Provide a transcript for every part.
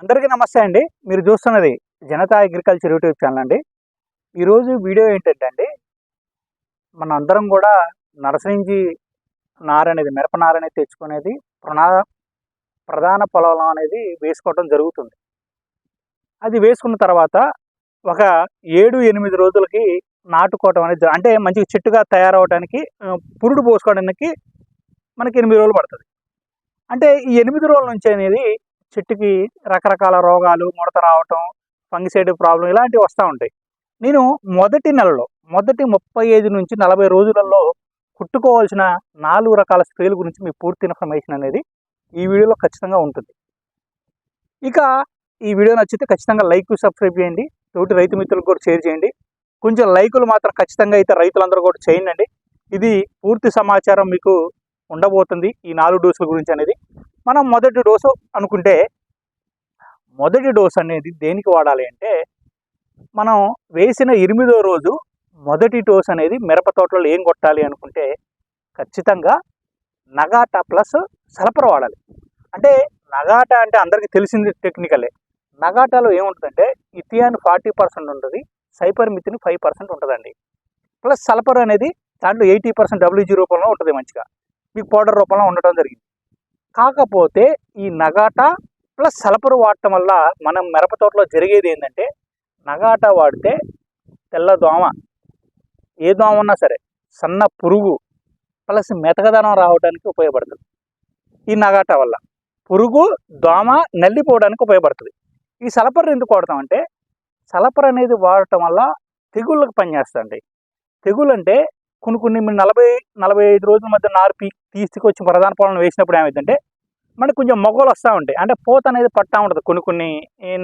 అందరికీ నమస్తే అండి. మీరు చూస్తున్నది జనతా అగ్రికల్చర్ యూట్యూబ్ ఛానల్ అండి. ఈరోజు వీడియో ఏంటంటే అండి మన అందరం కూడా నర్సరీ నార అనేది మిరప నార అనేది తెచ్చుకునేది ప్రనా ప్రధాన పొలం అనేది వేసుకోవడం జరుగుతుంది. అది వేసుకున్న తర్వాత ఒక ఏడు ఎనిమిది రోజులకి నాటుకోవటం అనేది అంటే మంచిగా చెట్టుగా తయారవడానికి పురుడు పోసుకోవడానికి మనకి ఎనిమిది రోజులు పడుతుంది. అంటే ఈ ఎనిమిది రోజుల నుంచి అనేది చెట్టుకి రకరకాల రోగాలు ముడత రావటం ఫంగిసైడ్ ప్రాబ్లం ఇలాంటివి వస్తూ ఉంటాయి. నేను మొదటి నెలలో మొదటి ముప్పై ఐదు నుంచి నలభై రోజులలో కుట్టుకోవాల్సిన నాలుగు రకాల స్ప్రేల గురించి మీ పూర్తి ఇన్ఫర్మేషన్ అనేది ఈ వీడియోలో ఖచ్చితంగా ఉంటుంది. ఇక ఈ వీడియో నచ్చితే ఖచ్చితంగా లైక్ సబ్స్క్రైబ్ చేయండి. తోటి రైతు మిత్రులకు కూడా షేర్ చేయండి. కొంచెం లైకులు మాత్రం ఖచ్చితంగా అయితే రైతులందరూ కూడా చేయండి. ఇది పూర్తి సమాచారం మీకు ఉండబోతుంది ఈ నాలుగు డోసుల గురించి అనేది. మనం మొదటి డోసు అనుకుంటే మొదటి డోసు అనేది దేనికి వాడాలి అంటే మనం వేసిన ఎనిమిదో రోజు మొదటి డోస్ అనేది మిరప తోటలో ఏం కొట్టాలి అనుకుంటే ఖచ్చితంగా నగాటా ప్లస్ సలపర వాడాలి. అంటే నగాటా అంటే అందరికీ తెలిసింది టెక్నికలే. నగాటాలో ఏముంటుందంటే ఇథియాన్ ఫార్టీ పర్సెంట్ ఉంటుంది సైపర్ మితిని ఫైవ్ పర్సెంట్ ఉంటుందండి. ప్లస్ సల్ఫర్ అనేది దాంట్లో ఎయిటీ పర్సెంట్ డబ్ల్యూజీ రూపంలో ఉంటుంది మంచిగా. మీకు పౌడర్ రూపంలో ఉండటం జరిగింది. కాకపోతే ఈ నగాటా ప్లస్ సలపరు వాడటం వల్ల మనం మిరప తోటలో జరిగేది ఏంటంటే నగాటా వాడితే తెల్ల దోమ ఏ దోమ ఉన్నా సరే సన్న పురుగు ప్లస్ మెతకదనం రావడానికి ఉపయోగపడుతుంది. ఈ నగాట వల్ల పురుగు దోమ నల్లిపోవడానికి ఉపయోగపడుతుంది. ఈ సలపర్ ఎందుకు వాడతామంటే సలపర్ అనేది వాడటం వల్ల తెగుళ్ళకు పనిచేస్తుంది తెగులు అంటే కొన్ని కొన్ని నలభై నలభై ఐదు రోజుల మధ్య నార్పి తీసుకొచ్చి ప్రధాన పొలం వేసినప్పుడు ఏమైందంటే మనకు కొంచెం మొగ్గలు వస్తూ ఉంటాయి. అంటే పూత అనేది పట్టా ఉంటుంది కొన్ని కొన్ని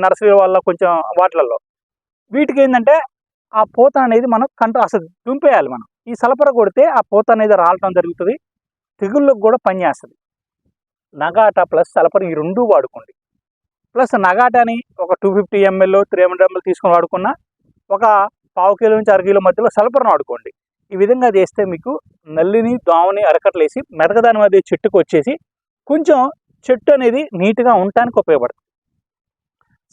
నర్సరీ వల్ల కొంచెం వాటిలలో. వీటికి ఏంటంటే ఆ పూత అనేది మనం కంట్రోల్ అసలు దుంపేయాలి మనం. ఈ సలపర కొడితే ఆ పూత అనేది రాలటం జరుగుతుంది తెగుళ్ళకు కూడా పనిచేస్తుంది నగాటా ప్లస్ సలపర ఈ రెండు వాడుకోండి. ప్లస్ నగాటాని ఒక two fifty ML three hundred ML తీసుకొని వాడుకున్న ఒక పావు కిలో నుంచి అర కిలో మధ్యలో సలపరను వాడుకోండి. ఈ విధంగా చేస్తే మీకు నల్లిని దోమని అరకట్లేసి మెదకదాని మధ్య చెట్టుకు వచ్చేసి కొంచెం చెట్టు అనేది నీట్గా ఉండటానికి ఉపయోగపడుతుంది.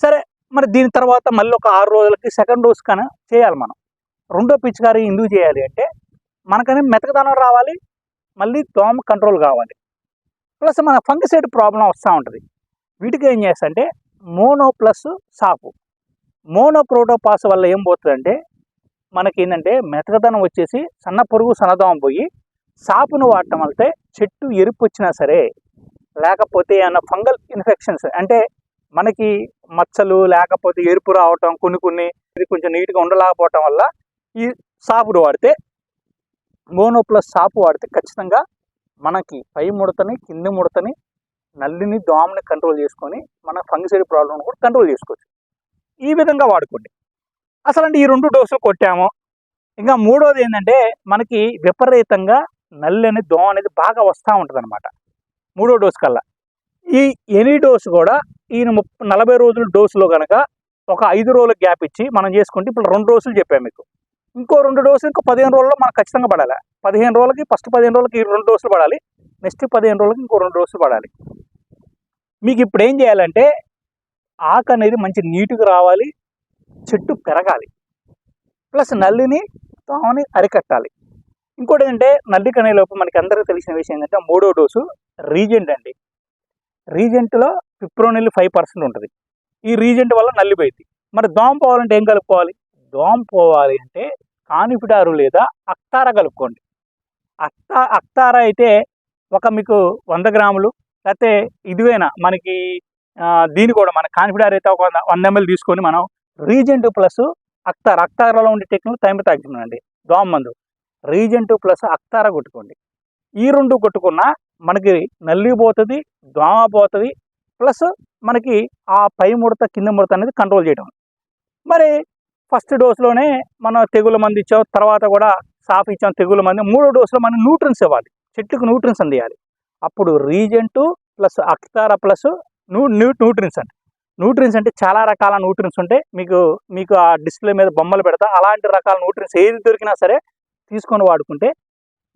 సరే మరి దీని తర్వాత మళ్ళీ ఒక ఆరు రోజులకి సెకండ్ డోస్ కన్నా చేయాలి మనం. రెండో పిచికారీ ఎందుకు చేయాలి అంటే మనకనే మెతకదనం రావాలి మళ్ళీ దోమ కంట్రోల్ కావాలి. ప్లస్ మన ఫంగిసైడ్ ప్రాబ్లం వస్తూ ఉంటుంది. వీటికి ఏం చేస్తంటే మోనో ప్లస్ సాపు మోనో ప్రోటోపాస్ వల్ల ఏం పోతుందంటే మనకి ఏంటంటే మెతకదనం వచ్చేసి సన్న పొరుగు సన్నదోమ పోయి సాపును వాడటం వల్ల చెట్టు ఎరుపు వచ్చినా సరే లేకపోతే ఏమైనా ఫంగల్ ఇన్ఫెక్షన్స్ అంటే మనకి మచ్చలు లేకపోతే ఎరుపు రావటం కొన్ని కొన్ని ఇది కొంచెం నీట్గా ఉండలేకపోవటం వల్ల ఈ సాపును వాడితే మోనో ప్లస్ సాపు వాడితే ఖచ్చితంగా మనకి పై ముడతని కింది ముడతని నల్లిని దోమని కంట్రోల్ చేసుకొని మన ఫంగిసైడ్ ప్రాబ్లమ్ని కూడా కంట్రోల్ చేసుకోవచ్చు. ఈ విధంగా వాడుకోండి. అసలు అంటే ఈ రెండు డోసులు కొట్టాము. ఇంకా మూడోది ఏంటంటే మనకి విపరీతంగా నల్లి అనేది దోమ అనేది బాగా వస్తూ ఉంటుంది అనమాట మూడో డోసు కల్లా. ఈ ఎనీ డోసు కూడా ఈయన ముప్పై నలభై రోజుల డోసులో కనుక ఒక ఐదు రోజుల గ్యాప్ ఇచ్చి మనం చేసుకుంటే ఇప్పుడు రెండు డోసులు చెప్పాము మీకు. ఇంకో రెండు డోసులు ఇంకో పదిహేను రోజుల్లో మనకు ఖచ్చితంగా పడాలి. పదిహేను రోజులకి ఫస్ట్ పదిహేను రోజులకి ఈ రెండు డోసులు పడాలి. నెక్స్ట్ పదిహేను రోజులకి ఇంకో రెండు డోసులు పడాలి. మీకు ఇప్పుడు ఏం చేయాలంటే ఆకు అనేది మంచి నీట్గా రావాలి. చెట్టు పెరగాలి. ప్లస్ నల్లిని తోమని అరికట్టాలి. ఇంకోటి ఏంటంటే నల్లి కనే లోపు మనకి అందరికీ తెలిసిన విషయం ఏంటంటే మూడో డోసు రీజెంట్ అండి. రీజెంట్లో పిప్రోనిల్ ఫైవ్ పర్సెంట్ ఉంటుంది. ఈ రీజెంట్ వల్ల నల్లి పోయింది మరి దోమ పోవాలంటే ఏం కలుపుకోవాలి? దోమ పోవాలి అంటే కానిఫిడారు లేదా అక్తార కలుపుకోండి. అక్తా అక్తార అయితే ఒక మీకు వంద గ్రాములు లేకపోతే ఇదివైనా మనకి దీని కూడా మన కాన్ఫిడార్ అయితే ఒక వంద వంద ఎంఎల్ తీసుకొని మనం రీజెంట్ ప్లస్ అక్తార్. అక్తారాలో ఉండే టెక్నిక్ టైం తగ్గించండి. దోమ మందు. రీజెంట్ ప్లస్ అక్తార కొట్టుకోండి. ఈ రెండు కొట్టుకున్నా మనకి నల్లి పోతుంది దోమ పోతుంది ప్లస్ మనకి ఆ పై ముడత కింద ముడత అనేది కంట్రోల్ చేయడం మరి ఫస్ట్ డోస్లోనే మనం తెగుల మంది ఇచ్చాం తర్వాత కూడా సాఫ్ ఇచ్చాం తెగుల మంది. మూడో డోసులో మనం న్యూట్రన్స్ ఇవ్వాలి. చెట్టుకు న్యూట్రన్స్ అందియాలి. అప్పుడు Regent plus Actara plus new new nutrients అండి. న్యూట్రిన్స్ అంటే చాలా రకాల న్యూట్రిన్స్ ఉంటాయి మీకు మీకు ఆ డిస్ప్లే మీద బొమ్మలు పెడతా. అలాంటి రకాల న్యూట్రిన్స్ ఏది దొరికినా సరే తీసుకొని వాడుకుంటే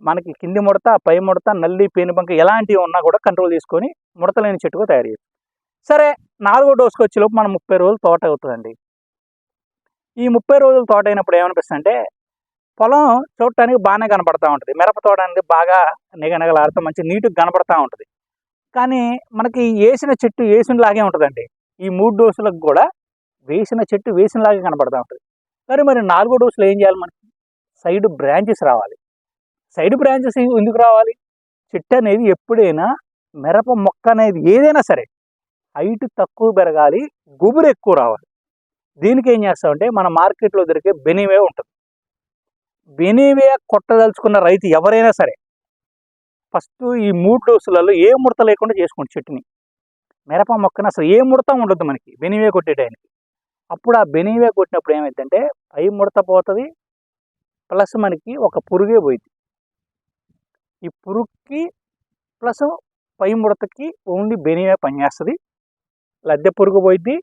మనకి కింది ముడత పై ముడత నల్లి పేనుబంక ఎలాంటివి ఉన్నా కూడా కంట్రోల్ చేసుకొని ముడతలేని చెట్టుగా తయారు చేయొచ్చు సరే నాలుగో డోసుకి వచ్చేలోపు మనం ముప్పై రోజులు తోట అవుతుందండి. ఈ ముప్పై రోజులు తోట అయినప్పుడు ఏమనిపిస్తుంది అంటే పొలం చూడటానికి బాగానే కనపడతా ఉంటుంది. మిరప తోట అనేది బాగా నిగనగలాడుతూ మంచి నీట్గా కనపడతా ఉంటుంది. కానీ మనకి వేసిన చెట్టు వేసినలాగే ఉంటుందండి. ఈ మూడు డోసులకు కూడా వేసిన చెట్టు వేసినలాగే కనపడతా ఉంటుంది. మరి మరి నాలుగో డోసులు ఏం చేయాలి మనకి? సైడ్ బ్రాంచెస్ రావాలి. సైడ్ బ్రాంచెస్ ఎందుకు రావాలి? చెట్టు అనేది ఎప్పుడైనా మిరప మొక్క అనేది ఏదైనా సరే హైట్ తక్కువ పెరగాలి గుబురు ఎక్కువ రావాలి. దీనికి ఏం చేస్తామంటే మన మార్కెట్లో దొరికే బెనివే ఉంటుంది. బెనివే కొట్టదలుచుకున్న రైతు ఎవరైనా సరే ఫస్ట్ ఈ మూడు డోసులలో ఏ ముడత లేకుండా చేసుకోండి చెట్టుని. మిరప మొక్కన అసలు ఏ ముడత ఉండదు మనకి. బెనివే కొట్టేటానికి అప్పుడు ఆ బెనివే కొట్టినప్పుడు ఏమైందంటే పై ముడత పోతుంది ప్లస్ మనకి ఒక పురుగే పోయింది ఈ పురుగుకి ప్లస్ పై ముడతకి ఓన్లీ బెనివే పనిచేస్తుంది. లద్దె పురుగు పోయిద్ది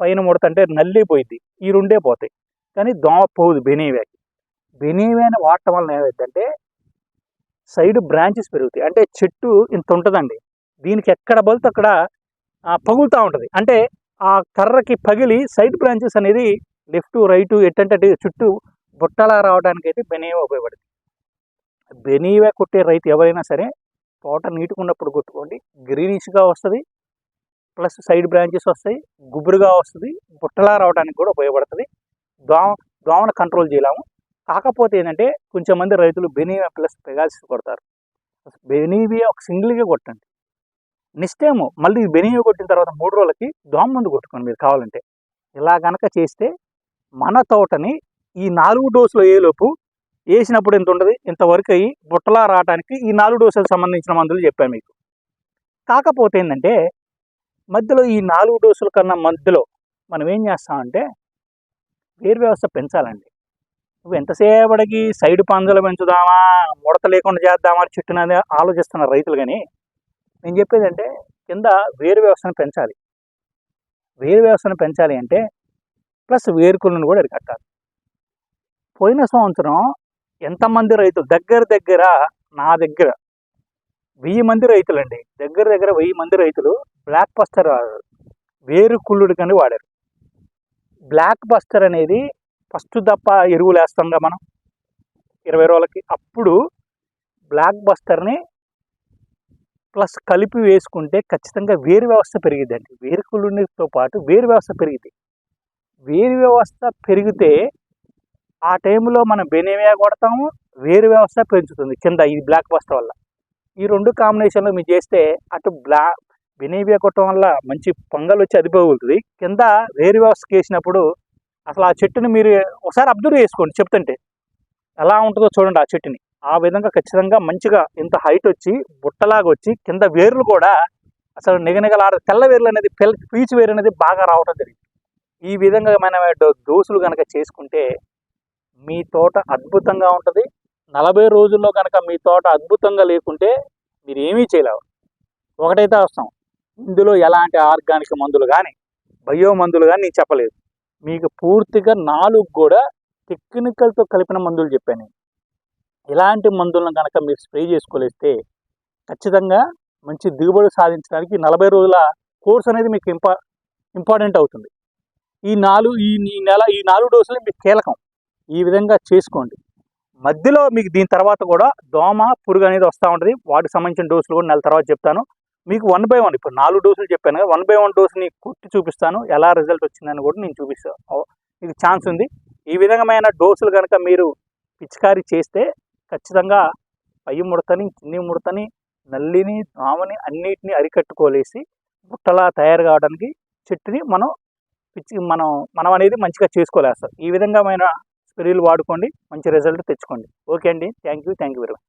పైన ముడత అంటే నల్లి పోయిద్ది. ఈ రెండే పోతాయి. కానీ దోమ పోదు బెనీవేకి. బెనీవేని వాడటం వలన ఏమైందంటే సైడ్ బ్రాంచెస్ పెరుగుతాయి. అంటే చెట్టు ఇంత ఉంటుందండి. దీనికి ఎక్కడ బలితే అక్కడ పగులుతూ ఉంటుంది. అంటే ఆ కర్రకి పగిలి సైడ్ బ్రాంచెస్ అనేది లెఫ్ట్ రైట్ ఎట్టంటే చుట్టూ బుట్టలా రావడానికి అయితే బెనీవే ఉపయోగపడుతుంది బెనీవే కొట్టే రైతు ఎవరైనా సరే తోట నీటుగా ఉన్నప్పుడు కొట్టుకోండి గ్రీనిష్గా వస్తుంది ప్లస్ సైడ్ బ్రాంచెస్ వస్తాయి గుబురుగా వస్తుంది బుట్టలా రావడానికి కూడా ఉపయోగపడుతుంది. దోమ దోమను కంట్రోల్ చేయలేము. కాకపోతే ఏంటంటే కొంచెం మంది రైతులు బెనీవియా ప్లస్ పెగాల్సి కొడతారు. బెనీవియా ఒక సింగిల్గా కొట్టండి. నెక్స్ట్ టైం మళ్ళీ బెనీవియా కొట్టిన తర్వాత మూడు రోజులకి దోమ మందు కొట్టుకోండి మీరు కావాలంటే. ఇలా గనక చేస్తే మన తోటని ఈ నాలుగు డోసులు ఏలోపు వేసినప్పుడు ఎంత ఉంటుంది? ఇంతవరకు అయ్యి బుట్టలా రావడానికి ఈ నాలుగు డోసులకు సంబంధించిన మందులు చెప్పాను మీకు. కాకపోతే ఏంటంటే మధ్యలో ఈ నాలుగు డోసుల కన్నా మధ్యలో మనం ఏం చేస్తామంటే వేరు వ్యవస్థ పెంచాలండి. నువ్వు ఎంతసేపటికి సైడ్ పందులు పెంచుదామా ముడత లేకుండా చేద్దామా చెట్టునది ఆలోచిస్తున్న రైతులు కానీ నేను చెప్పేది అంటే కింద వేరు వ్యవస్థను పెంచాలి. వేరు వ్యవస్థను పెంచాలి అంటే ప్లస్ వేరుకులను కూడా అరికట్టాలి. పోయిన సంవత్సరం ఎంతమంది రైతులు దగ్గర దగ్గర నా దగ్గర వెయ్యి మంది రైతులండి. దగ్గర దగ్గర వెయ్యి మంది రైతులు బ్లాక్ బస్టర్ వేరు కుళ్ళుడు కానీ వాడారు. బ్లాక్ బస్టర్ అనేది ఫస్ట్ తప్ప ఎరువులు వేస్తాంగా మనం. ఇరవై రోజులకి అప్పుడు బ్లాక్ బస్టర్ని ప్లస్ కలిపి వేసుకుంటే ఖచ్చితంగా వేరు వ్యవస్థ పెరిగిద్దండి. వేరు పాటు వేరు వ్యవస్థ పెరిగింది వేరు వ్యవస్థ పెరిగితే ఆ టైంలో మనం బెనేమియా కొడతాము వేరు వ్యవస్థ పెంచుతుంది కింద ఈ బ్లాక్ బస్టర్ వల్ల. ఈ రెండు కాంబినేషన్లో మీరు చేస్తే అటు బ్లా బెనేవియా కొట్టడం వల్ల మంచి పొంగల్ వచ్చి అదిపోగలుగుతుంది. కింద వేరు వ్యవస్థకి వేసినప్పుడు అసలు ఆ చెట్టుని మీరు ఒకసారి అబ్జర్వ్ చేసుకోండి చెప్తుంటే. ఎలా ఉంటుందో చూడండి ఆ చెట్టుని. ఆ విధంగా ఖచ్చితంగా మంచిగా ఇంత హైట్ వచ్చి బుట్టలాగా వచ్చి కింద వేర్లు కూడా అసలు నిగనిగలాడ తెల్ల వేర్లు అనేది పిల్ల పీచు వేరు అనేది బాగా రావటం జరిగింది. ఈ విధంగా మనం డో- దోసులు కనుక చేసుకుంటే మీ తోట అద్భుతంగా ఉంటుంది. నలభై రోజుల్లో కనుక మీ తోట అద్భుతంగా లేకుంటే మీరు ఏమీ చేయలేవు. ఒకటైతే వస్తాం ఇందులో ఎలాంటి ఆర్గానిక్ మందులు కానీ బయో మందులు కానీ నేను చెప్పలేదు. మీకు పూర్తిగా నాలుగు కూడా టెక్నికల్తో కలిపిన మందులు చెప్పాను నేను. ఇలాంటి మందులను కనుక మీరు స్ప్రే చేసుకోలేస్తే ఖచ్చితంగా మంచి దిగుబడి సాధించడానికి నలభై రోజుల కోర్స్ అనేది మీకు ఇంపా ఇంపార్టెంట్ అవుతుంది. ఈ నాలుగు ఈ నెల ఈ నాలుగు డోసులు మీకు కీలకం. ఈ విధంగా చేసుకోండి. మధ్యలో మీకు దీని తర్వాత కూడా దోమ పురుగు అనేది వస్తూ ఉంటుంది. వాటికి సంబంధించిన డోసులు కూడా నెల తర్వాత చెప్తాను. మీకు వన్ బై వన్ ఇప్పుడు నాలుగు డోసులు చెప్పాను కదా వన్ బై వన్ డోసుని కుట్టి చూపిస్తాను. ఎలా రిజల్ట్ వచ్చిందని కూడా నేను చూపిస్తాను మీకు ఛాన్స్ ఉంది. ఈ విధమైన డోసులు కనుక మీరు పిచికారీ చేస్తే ఖచ్చితంగా పై ముడతని కింది ముడతని నల్లిని దోమని అన్నిటిని అరికట్టుకోలేసి బుట్టలా తయారు కావడానికి చెట్టుని మనం పిచ్చి మనం మనం అనేది మంచిగా చేసుకోలేస్తాం. ఈ విధంగా మన స్ప్రేలు వాడుకోండి మంచి రిజల్ట్ తెచ్చుకోండి. ఓకే అండి. Thank you. Thank you very much